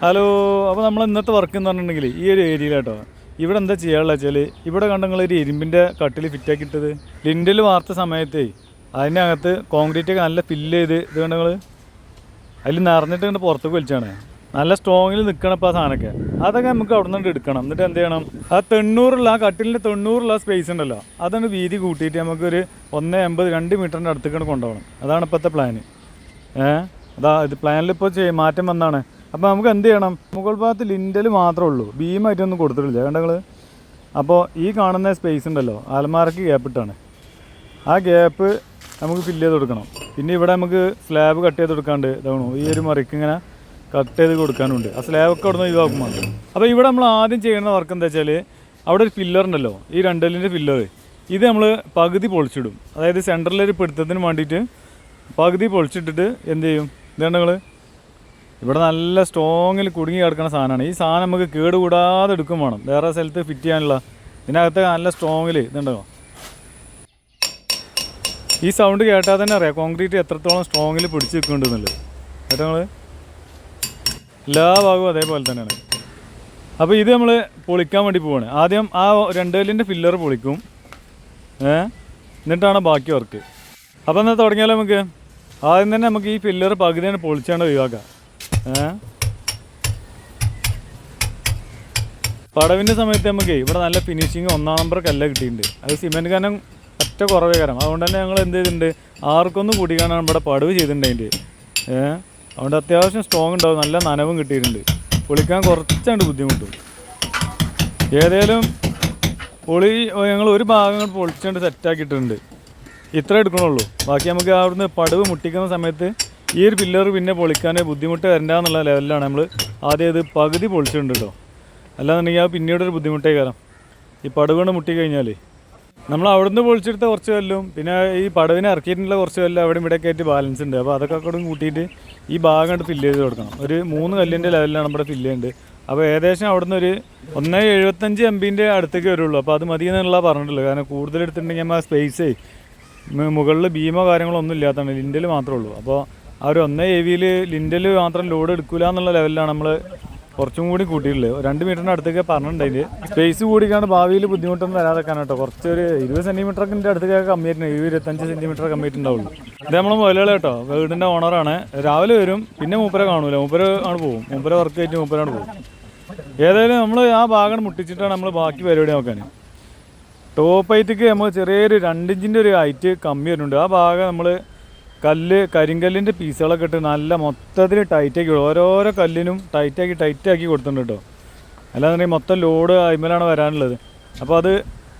Hello അപ്പോൾ നമ്മൾ ഇന്നത്തെ വർക്ക് എന്ന് പറഞ്ഞിട്ടുണ്ടെങ്കിൽ ഈ ഒരു ഏരിയയിലാട്ടോ ഇവിടെ എന്താ ചെയ്യാനുള്ള വെച്ചാൽ ഇവിടെ കണ്ട നിങ്ങൾ ഒരു ഇരുമ്പിന്റെ കട്ടിൽ ഫിറ്റാക്കി ഇട്ടത്. ലിൻഡിൽ വാർത്ത സമയത്തേ അതിനകത്ത് കോൺക്രീറ്റ് ഒക്കെ നല്ല ഫില്ല് ചെയ്ത് ഇത് കണ്ട നിങ്ങൾ അതിൽ നിറഞ്ഞിട്ട് കണ്ട് പുറത്തേക്ക് വലിച്ചാണ്. നല്ല സ്ട്രോങ്ങിൽ നിൽക്കണം ഇപ്പോൾ ആ സാധനമൊക്കെ. അതൊക്കെ നമുക്ക് അവിടെ നിന്ന് എടുക്കണം. എന്നിട്ട് എന്ത് ചെയ്യണം? ആ തൊണ്ണൂറുള്ള ആ കട്ടിലിന്റെ തൊണ്ണൂറുള്ള സ്പേസ് ഉണ്ടല്ലോ അതാണ് വീതി കൂട്ടിയിട്ട് നമുക്കൊരു ഒന്ന് എൺപത് രണ്ട് മീറ്ററിന്റെ അടുത്തേക്കാണ് കൊണ്ടുപോകണം. അതാണ് ഇപ്പോഴത്തെ പ്ലാന് ഏഹ് അതാ ഇത് പ്ലാനിൽ ഇപ്പോൾ മാറ്റം വന്നാണ്. അപ്പോൾ നമുക്ക് എന്ത് ചെയ്യണം? മുകൾ ഭാഗത്ത് ലിൻഡൽ മാത്രമേ ഉള്ളൂ. ബീമായിട്ടൊന്നും കൊടുത്തിട്ടില്ല. കണ്ടങ്ങൾ അപ്പോൾ ഈ കാണുന്ന സ്പേസ് ഉണ്ടല്ലോ. അലമാരക്ക് ഗ്യാപ്പ് ഇട്ടാണ്. ആ ഗ്യാപ്പ് നമുക്ക് ഫില്ല് ചെയ്ത് കൊടുക്കണം. പിന്നെ ഇവിടെ നമുക്ക് സ്ലാബ് കട്ട് ചെയ്ത് കൊടുക്കാണ്ട് ഇതാണോ ഈ ഒരു മറിക്ക് ഇങ്ങനെ കട്ട് ചെയ്ത് കൊടുക്കാനുണ്ട്. ആ സ്ലാബ് ഒക്കെ അവിടെ നിന്ന് ഒഴിവാക്കുമ്പോൾ അപ്പോൾ ഇവിടെ നമ്മൾ ആദ്യം ചെയ്യുന്ന വർക്ക് എന്താ വെച്ചാൽ അവിടെ ഒരു ഫില്ലർ ഉണ്ടല്ലോ. ഈ രണ്ടലിന്റെ ഫില്ലർ ഇത് നമ്മൾ പകുതി പൊളിച്ചിടും. അതായത് സെന്ററിലൊരു പിടുത്തത്തിന് വേണ്ടിയിട്ട് പകുതി പൊളിച്ചിട്ടിട്ട് എന്ത് ചെയ്യും? ഇതാണ് നിങ്ങൾ ഇവിടെ നല്ല സ്ട്രോങ്ങിൽ കുടുങ്ങി കിടക്കുന്ന സാധനമാണ്. ഈ സാധനം നമുക്ക് കേടുകൂടാതെ എടുക്കും വേണം. വേറെ സ്ഥലത്ത് ഫിറ്റ് ചെയ്യാനുള്ള. ഇതിനകത്ത് നല്ല സ്ട്രോങ്ങിൽ ഇതുണ്ടോ? ഈ സൗണ്ട് കേട്ടാൽ തന്നെ അറിയാം. കോൺക്രീറ്റ് എത്രത്തോളം സ്ട്രോങ്ങിൽ പിടിച്ച് നിൽക്കുന്നുണ്ടെന്നുള്ളത്. കേട്ടോ നമ്മൾ എല്ലാ ഭാഗവും അതേപോലെ തന്നെയാണ്. അപ്പോൾ ഇത് നമ്മൾ പൊളിക്കാൻ വേണ്ടി പോവാണ്. ആദ്യം ആ രണ്ട് കല്ലിന്റെ ഫില്ലർ പൊളിക്കും. എന്നിട്ടാണ് ബാക്കി വർക്ക് അപ്പോൾ എന്നാൽ തുടങ്ങിയാലോ നമുക്ക്? ആദ്യം തന്നെ നമുക്ക് ഈ ഫില്ലർ പകുതിയാണ് പൊളിച്ചാണ്ട് ഒഴിവാക്കാം. പടവിന്റെ സമയത്ത് നമുക്ക് ഇവിടെ നല്ല ഫിനിഷിങ് ഒന്നാം നമ്പർ കല്ല കിട്ടിയിട്ടുണ്ട്. അത് സിമെന്റ് കനം ഒറ്റ കുറവേ കരം അതുകൊണ്ട് തന്നെ ഞങ്ങൾ എന്ത് ചെയ്തിട്ടുണ്ട്? ആർക്കൊന്നും കൂടിക്കാനാണ് ഇവിടെ പടവ് ചെയ്തിട്ടുണ്ട് ഏഹ് അതുകൊണ്ട് അത്യാവശ്യം സ്ട്രോങ് ഉണ്ടാവും. നല്ല നനവും കിട്ടിയിട്ടുണ്ട്. പൊളിക്കാൻ കുറച്ചാണ്ട് ബുദ്ധിമുട്ടും. ഏതേലും പൊളി ഞങ്ങൾ ഒരു ഭാഗങ്ങൾ പൊളിച്ചുകൊണ്ട് സെറ്റാക്കിയിട്ടുണ്ട് ഇത്ര എടുക്കണുള്ളൂ. ബാക്കി നമുക്ക് അവിടുന്ന് പടവ് മുട്ടിക്കുന്ന സമയത്ത് ഈ ഒരു പില്ലർ പിന്നെ പൊളിക്കാൻ ബുദ്ധിമുട്ട് വരണ്ട എന്നുള്ള ലെവലിലാണ് നമ്മൾ ആദ്യം ഇത് പകുതി പൊളിച്ചിട്ടുണ്ട് കേട്ടോ. അല്ലാന്നുണ്ടെങ്കിൽ ആ പിന്നീട് ഒരു ബുദ്ധിമുട്ടേ കയറാം ഈ പടവുകൊണ്ട് മുട്ടിക്കഴിഞ്ഞാൽ മുട്ടി കഴിഞ്ഞാൽ നമ്മൾ അവിടുന്ന് പൊളിച്ചെടുത്ത കുറച്ച് കല്ലും പിന്നെ ഈ പടവിനെ ഇറക്കിയിട്ടുള്ള കുറച്ച് കല്ലും അവിടെ ഇവിടെ ആയിട്ട് ബാലൻസ് ഉണ്ട്. അപ്പോൾ അതൊക്കെ കൂടെ കൂട്ടിയിട്ട് ഈ ഭാഗം കണ്ട് ഫില്ല് ചെയ്ത് കൊടുക്കണം. ഒരു മൂന്ന് കല്ലിന്റെ ലെവലിലാണ് നമ്മുടെ ഫില്ല് ചെയ്യേണ്ടത് അപ്പോൾ ഏകദേശം അവിടുന്ന് ഒരു ഒന്ന് എഴുപത്തഞ്ച് എം ബിന്റെ അടുത്തേക്ക് വരുള്ളൂ. അപ്പോൾ അത് മതി എന്നുള്ള പറഞ്ഞിട്ടുള്ളൂ കാരണം കൂടുതൽ എടുത്തിട്ടുണ്ടെങ്കിൽ നമ്മൾ സ്പേസേ മുകളിൽ ഭീമോ കാര്യങ്ങളോ ഒന്നും ഇല്ലാത്തതാണ് ലിൻഡിൽ മാത്രമേ ഉള്ളൂ. അപ്പോൾ ആ ഒരു ഒന്നേ എ വിയിൽ ലിൻഡൽ മാത്രം ലോഡ് എടുക്കില്ല എന്നുള്ള ലെവലിലാണ് നമ്മൾ കുറച്ചും കൂടി കൂട്ടിയിട്ടുള്ളത്. രണ്ട് മീറ്ററിന്റെ അടുത്തേക്ക് പറഞ്ഞിട്ടുണ്ടെങ്കിൽ സ്പേസ് കൂടിക്കാണ്ട് ഭാവിയിൽ ബുദ്ധിമുട്ടൊന്നും വരാതെക്കാൻ കേട്ടോ. കുറച്ച് ഒരു ഇരുപത് സെന്റിമീറ്ററൊക്കെ അടുത്തേക്ക് കമ്മിയായിട്ടുണ്ട്. ഇരുപത് ഇരുപത്തഞ്ച് സെന്റിമീറ്റർ കമ്മി ആയിട്ടുണ്ടാവുള്ളൂ ഇത് നമ്മൾ മുതലുകൾ കേട്ടോ. വീടിന്റെ ഓണറാണ് രാവിലെ വരും പിന്നെ മൂപ്പരെ കാണൂല. മൂപ്പര് ആണ് പോകും. മൂപ്പരെ വർക്ക് കഴിഞ്ഞ് മൂപ്പരാണ് പോകും. ഏതായാലും നമ്മൾ ആ ഭാഗം മുട്ടിച്ചിട്ടാണ് നമ്മൾ ബാക്കി പരിപാടി നോക്കാൻ ടോപ്പ് ഹൈറ്റിക്ക് നമ്മൾ ചെറിയൊരു രണ്ടിഞ്ചിന്റെ ഒരു ഹൈറ്റ് കമ്മി വരുന്നുണ്ട്. ആ ഭാഗം നമ്മൾ കല്ല് കരിങ്കല്ലിന്റെ പീസുകളൊക്കെ ഇട്ട് നല്ല മൊത്തത്തിൽ ടൈറ്റാക്കി ഓരോരോ കല്ലിനും ടൈറ്റാക്കി ടൈറ്റാക്കി കൊടുത്തിട്ടുണ്ട് കേട്ടോ അല്ലാന്നുണ്ടെങ്കിൽ മൊത്തം ലോഡ് അതിമേലാണ് വരാനുള്ളത്. അപ്പോൾ അത്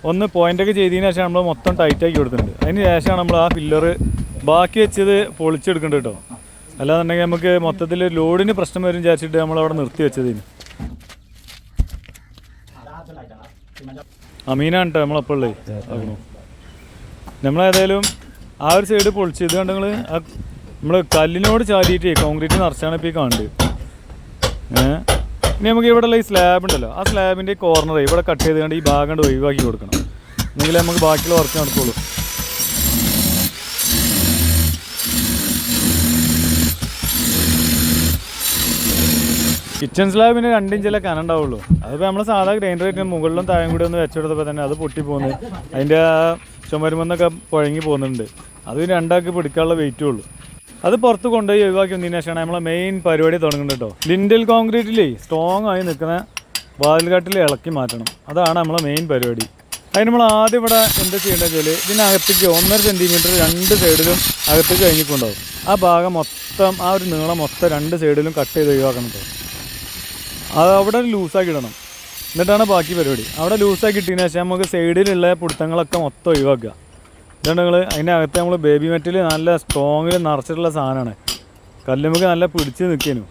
ഒന്ന് പോയിന്റൊക്കെ ചെയ്തതിന് ശേഷം നമ്മൾ മൊത്തം ടൈറ്റാക്കി കൊടുത്തിട്ടുണ്ട്. അതിന് ശേഷമാണ് നമ്മൾ ആ പില്ലറ് ബാക്കി വെച്ചത് പൊളിച്ചെടുക്കേണ്ടത് കേട്ടോ അല്ലാന്നുണ്ടെങ്കിൽ നമുക്ക് മൊത്തത്തിൽ ലോഡിന് പ്രശ്നം വരും വിചാരിച്ചിട്ട് നമ്മൾ അവിടെ നിർത്തി വെച്ചതിന്. അമീനാണ് കേട്ടോ നമ്മളപ്പോൾ ഉള്ളത് നമ്മളേതായാലും ആ ഒരു സൈഡ് പൊളിച്ച്. ഇത് കണ്ട് നിങ്ങൾ നമ്മൾ കല്ലിനോട് ചാരിയിട്ട് കോൺക്രീറ്റ് നിറച്ചാണ് ഇപ്പോൾ ഈ കാണുന്നത് ഏഹ് ഇനി നമുക്ക് ഇവിടെ ഉള്ള ഈ സ്ലാബ് ഉണ്ടല്ലോ. ആ സ്ലാബിന്റെ കോർണർ ഇവിടെ കട്ട് ചെയ്ത് കണ്ട് ഈ ഭാഗം കണ്ട് ഒഴിവാക്കി കൊടുക്കണം. എന്നെങ്കിലേ നമുക്ക് ബാക്കിയുള്ള വർക്ക് നടക്കുള്ളൂ. കിച്ചൺ സ്ലാബിന് രണ്ടിഞ്ചിലെ കനം ഉണ്ടാവുള്ളൂ. അതിപ്പോൾ നമ്മൾ സാധാ ഗ്രൈൻഡർ ആയിട്ട് മുകളിലും താഴെ കൂടി ഒന്ന് വെച്ചെടുത്തപ്പോൾ തന്നെ അത് പൊട്ടി പോകുന്നു അതിന്റെ ചുമരുമെന്നൊക്കെ പുഴങ്ങി പോകുന്നുണ്ട്. അത് രണ്ടാക്കി പിടിക്കാനുള്ള വെയിറ്റേ ഉള്ളൂ. അത് പുറത്ത് കൊണ്ടുപോയി ഒഴിവാക്കി വന്നതിന് ശേഷമാണ് നമ്മളെ മെയിൻ പരിപാടി തുടങ്ങുന്നത് കേട്ടോ. ലിൻഡൽ കോൺക്രീറ്റിലേ സ്ട്രോങ് ആയി നിൽക്കുന്ന വാതിൽകാട്ടിൽ ഇളക്കി മാറ്റണം. അതാണ് നമ്മളെ മെയിൻ പരിപാടി. അതിന് നമ്മൾ ആദ്യം ഇവിടെ എന്താ ചെയ്യേണ്ടത് വെച്ചാൽ ഇതിനകത്തേക്ക് ഒന്നര സെന്റിമീറ്റർ രണ്ട് സൈഡിലും അകത്തേക്ക് കഴിഞ്ഞിട്ടുണ്ടാവും ആ ഭാഗം മൊത്തം ആ ഒരു നീളം മൊത്തം രണ്ട് സൈഡിലും കട്ട് ചെയ്ത് ഒഴിവാക്കണം കേട്ടോ. അത് അവിടെ ലൂസാക്കി ഇടണം. എന്നിട്ടാണ് ബാക്കി പരിപാടി. അവിടെ ലൂസായി കിട്ടിയെന്ന് ശേഷം നമുക്ക് സൈഡിലുള്ള പിടുത്തങ്ങളൊക്കെ മൊത്തം ഒഴിവാക്കുക. ഇതാണ് നിങ്ങൾ അതിന്റെ അകത്ത് നമ്മൾ ബേബി മെറ്റിൽ നല്ല സ്ട്രോങ്ങിൽ നിറച്ചിട്ടുള്ള സാധനമാണ്. കല്ലുമുക്ക് നല്ല പിടിച്ച് നിൽക്കുന്നു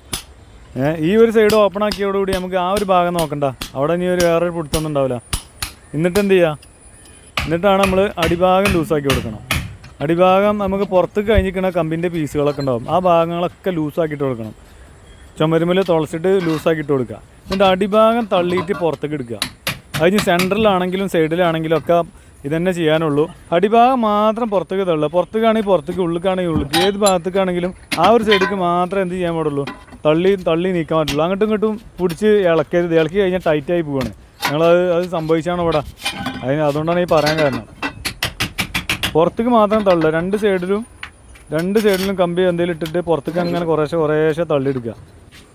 ഈ ഒരു സൈഡ് ഓപ്പൺ ആക്കിയോടുകൂടി നമുക്ക് ആ ഒരു ഭാഗം നോക്കണ്ട. അവിടെ ഇനി ഒരു വേറൊരു പിടുത്തൊന്നും ഉണ്ടാവില്ല. എന്നിട്ട് എന്ത് ചെയ്യുക എന്നിട്ടാണ് നമ്മൾ അടിഭാഗം ലൂസാക്കി കൊടുക്കണം. അടിഭാഗം നമുക്ക് പുറത്ത് കഴിഞ്ഞിരിക്കുന്ന കമ്പിന്റെ പീസുകളൊക്കെ ഉണ്ടാവും. ആ ഭാഗങ്ങളൊക്കെ ലൂസാക്കിയിട്ട് കൊടുക്കണം. ചുമരുമ്പിൽ തുളച്ചിട്ട് ലൂസാക്കി ഇട്ട് കൊടുക്കുക. എന്നിട്ട് അടിഭാഗം തള്ളിയിട്ട് പുറത്തേക്ക് എടുക്കുക. അതിന് സെന്ററിലാണെങ്കിലും സൈഡിലാണെങ്കിലും ഒക്കെ ഇതന്നെ ചെയ്യാനുള്ളൂ. അടിഭാഗം മാത്രം പുറത്തേക്ക് തള്ളുക. പുറത്തേക്കാണെങ്കിൽ പുറത്തേക്ക് ഉള്ളിക്കാണെങ്കിൽ ഉള്ളിക്ക്. ഏത് ഭാഗത്തേക്കാണെങ്കിലും ആ ഒരു സൈഡിലേക്ക് മാത്രം എന്ത് ചെയ്യാൻ പാടുള്ളൂ? തള്ളി തള്ളി നീക്കാൻ പറ്റുള്ളൂ. അങ്ങോട്ടും ഇങ്ങോട്ടും പിടിച്ച് ഇളക്കരുത്. ഇളക്കി കഴിഞ്ഞാൽ ടൈറ്റായി പോവാണ്. ഞങ്ങളത് അത് സംഭവിച്ചാണ് ഇവിടെ. അതിന് അതുകൊണ്ടാണ് ഈ പറയാൻ കാരണം. പുറത്തേക്ക് മാത്രം തള്ളുക. രണ്ട് സൈഡിലും രണ്ട് സൈഡിലും കമ്പി എന്തെങ്കിലും ഇട്ടിട്ട് പുറത്തേക്ക് അങ്ങനെ കുറേശ്ശെ കുറേശ്ശെ തള്ളിയെടുക്കുക.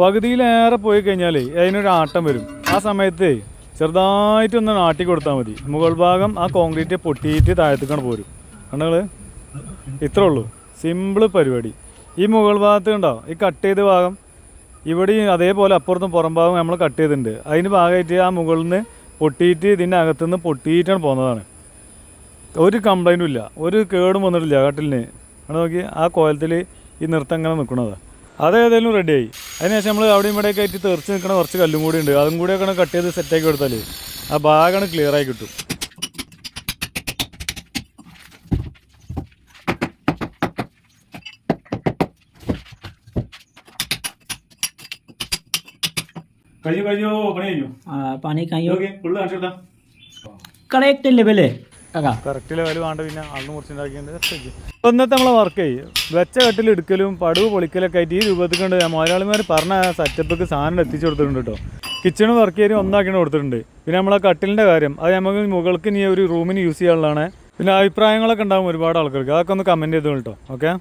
പകുതിയിലേറെ പോയി കഴിഞ്ഞാൽ അതിനൊരു ആട്ടം വരും. ആ സമയത്ത് ചെറുതായിട്ടൊന്ന് ആട്ടി കൊടുത്താൽ മതി. മുകൾ ഭാഗം ആ കോൺക്രീറ്റ് പൊട്ടിയിട്ട് താഴത്തേക്കാണ് പോരും. കണ്ടങ്ങൾ ഇത്രേ ഉള്ളൂ. സിമ്പിൾ പരിപാടി. ഈ മുകൾ ഭാഗത്ത് കണ്ടോ? ഈ കട്ട് ചെയ്ത ഭാഗം ഇവിടെ അതേപോലെ അപ്പുറത്തും പുറം ഭാഗം നമ്മൾ കട്ട് ചെയ്തിട്ടുണ്ട്. അതിന് ഭാഗമായിട്ട് ആ മുകളിൽ നിന്ന് പൊട്ടിയിട്ട് ഇതിന്റെ അകത്തുനിന്ന് പൊട്ടിയിട്ടാണ് പോകുന്നതാണ്. ഒരു കംപ്ലൈന്റും ഇല്ല. ഒരു കേടും വന്നിട്ടില്ല കട്ടിലിന് അവിടെ നോക്കി ആ കോലത്തിൽ ഈ നൃത്തം ഇങ്ങനെ അത് ഏതായാലും റെഡിയായി അതിനുശേഷം നമ്മൾ അവിടെയും ഇവിടെയൊക്കെ ആയിട്ട് തെറിച്ച് നിൽക്കണ കുറച്ച് കല്ലും കൂടി ഉണ്ട്. അതും ഒക്കെ കട്ട് ചെയ്ത് സെറ്റാക്കി കൊടുത്താൽ ആ ഭാഗമാണ് ആയി കിട്ടും. കഴിഞ്ഞു കഴിഞ്ഞു പണി കഴിഞ്ഞു. ഫുള്ള് കാണിച്ചു കൊടുത്താ കറക്റ്റ് ലെവലേ കറക്റ്റ് ലെവൽ പിന്നെ ഇന്നത്തെ നമ്മളെ വർക്ക് വെച്ച കെട്ടിൽ എടുക്കലും പടവ് പൊളിക്കലൊക്കെ ആയിട്ട് ഈ രൂപത്തിൽ കൊണ്ട് മുതലാളിമാർ പറഞ്ഞ സെറ്റപ്പൊക്കെ സാധനം എത്തിച്ചു കൊടുത്തിട്ടുണ്ട് കേട്ടോ കിച്ചണും വർക്ക് ചെയ്യാനും ഒന്നാക്കിയാണ് കൊടുത്തിട്ടുണ്ട്. പിന്നെ നമ്മളെ കട്ടിലിന്റെ കാര്യം. അത് നമുക്ക് മുകൾക്ക് ഇനി ഒരു റൂമിന് യൂസ് ചെയ്യാനുള്ളതാണ്. പിന്നെ അഭിപ്രായങ്ങളൊക്കെ ഉണ്ടാകും ഒരുപാട് ആൾക്കാർക്ക്. അതൊക്കെ ഒന്ന് കമന്റ് ചെയ്തോളൂ കേട്ടോ ഓക്കെ